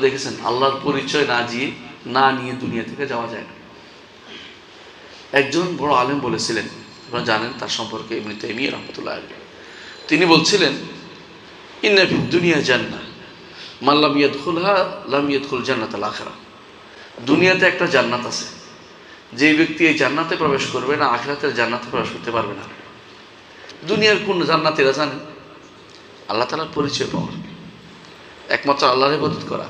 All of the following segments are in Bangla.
দেখেছেন, আল্লাহর পরিচয় না দিয়ে, না নিয়ে দুনিয়া থেকে যাওয়া যায় না। একজন বড় আলেম বলেছিলেন, আপনারা জানেন তার সম্পর্কে এমনি তাইমিয়া রহমতুল্লাহ আলী তিনি বলছিলেন ইন্নাফি দুনিয়া জান্না মাল্লাম ইয়াদখুলহা, লাম ইয়াদখুল জান্নাত আখরা দুনিয়াতে একটা জান্নাত আছে। যে ব্যক্তি এই জান্নাতে প্রবেশ করবে না, আখরাতের জান্নাতে প্রবেশ করতে পারবে না। দুনিয়ার কোন জান্নাতেরা জানেন? আল্লাহ তালার পরিচয় পাওয়া একমাত্র আল্লাহর ইবাদত করা।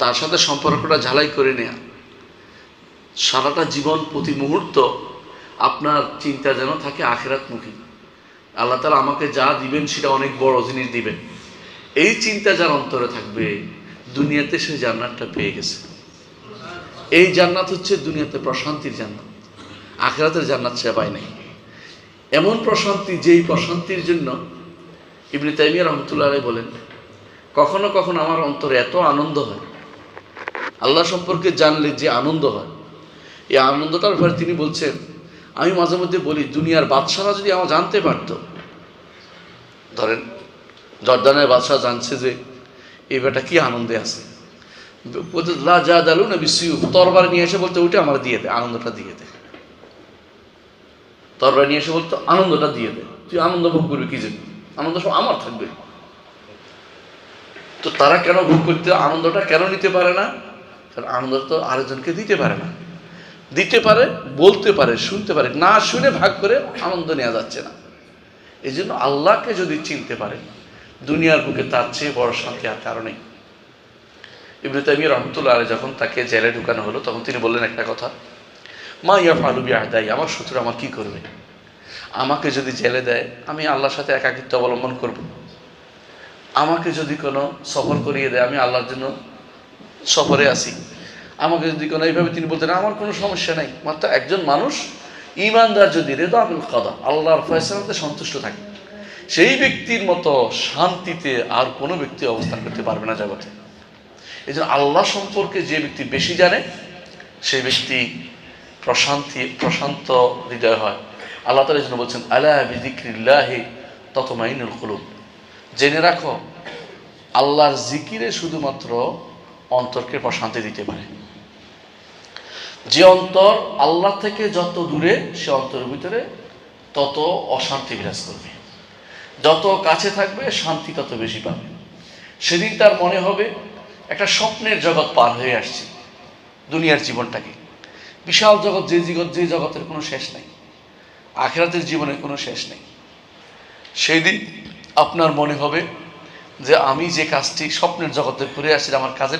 তার সাথে সম্পর্কটা ঝালাই করে নেয়া। সারাটা জীবন প্রতি মুহূর্ত আপনার চিন্তা যেন থাকে আখেরাতমুখী। আল্লাহ তালা আমাকে যা দিবেন সেটা অনেক বড় জিনিস দিবেন। এই চিন্তা যার অন্তরে থাকবে, দুনিয়াতে সে জান্নাতটা পেয়ে গেছে। এই জান্নাত হচ্ছে দুনিয়াতে প্রশান্তির জান্নাত। আখেরাতের জান্নাত সে পায় নাই। এমন প্রশান্তি যেই প্রশান্তির জন্য ইবনে তাইমিয়া রহমতুল্লাহ বলেন, কখনো কখনো আমার অন্তরে এত আনন্দ হয় আল্লাহ সম্পর্কে জানলে যে আনন্দ হয়। এই আনন্দটার ব্যাপারে তিনি বলছেন, আমি মাঝে মধ্যে বলি, দুনিয়ার বাদশারা যদি আমার জানতে পারতো, ধরেন জর্দানের বাদশাহ জানছে যে এই বেটা কি আনন্দে আছে। লা যা দালু না বিসিউ তরবার নিয়ে এসে বলতে, ওইটা আমার দিয়ে দে, আনন্দটা দিয়ে দে। তরবার নিয়ে এসে বলতো, আনন্দটা দিয়ে দে। তুই আনন্দ ভোগ করবি কি জন্য? আনন্দ সব আমার থাকবে। তো তারা কেন ভোগ করতে, আনন্দটা কেন নিতে পারে না? কারণ আনন্দ তো আরেকজনকে দিতে পারে না। দিতে পারে, বলতে পারে, শুনতে পারে, না শুনে ভাগ করে আনন্দ নেওয়া যাচ্ছে না। এই জন্য আল্লাহকে যদি চিনতে পারে, দুনিয়ার বুকে তার চেয়ে বড় শান্তি আর কারণেই ইবনে তাইমিয়া রহমতুল্লাহ যখন তাকে জেলে ঢুকানো হলো, তখন তিনি বললেন একটা কথা, মা ইয়া ফালুবি আহদাই আমার শত্রু আমার কি করবে? আমাকে যদি জেলে দেয়, আমি আল্লাহর সাথে একাকিত্ব অবলম্বন করব। আমাকে যদি কোনো সফর করিয়ে দেয়, আমি আল্লাহর জন্য সফরে আসি আমাকে যদি কোনো এইভাবে তিনি বলতেন, আমার কোনো সমস্যা নেই, মাত্র একজন মানুষ, ইমানদার যদি রেদা আবুল কাদা আল্লাহর ফয়সালাতে সন্তুষ্ট থাকে, সেই ব্যক্তির মতো শান্তিতে আর কোনো ব্যক্তি অবস্থান করতে পারবে না জগতে। এই জন্য আল্লাহ সম্পর্কে যে ব্যক্তি বেশি জানে, সেই ব্যক্তি প্রশান্তি, প্রশান্ত হৃদয় হয়। আল্লাহ তালা জন্য বলছেন আল্লাহ বিদিক্রিল্লাহে ততমাইনুল কুলুব। জেনে রাখো, আল্লাহর জিকিরে শুধুমাত্র অন্তরকে প্রশান্তি দিতে পারে। যে অন্তর আল্লাহ থেকে যত দূরে, সে অন্তরের ভিতরে তত অশান্তি বিরাজ করবে। যত কাছে থাকবে, শান্তি তত বেশি পাবে। সেদিন তার মনে হবে, একটা স্বপ্নের জগৎ পার হয়ে আসছে দুনিয়ার জীবনটাকে। বিশাল জগৎ, যে জগৎ যে জগতের কোনো শেষ নাই। আখেরাতের জীবনের কোনো শেষ নেই। সেই দিন আপনার মনে হবে যে, আমি যে কাজটি স্বপ্নের জগতে করে আসছি, আমার কাজের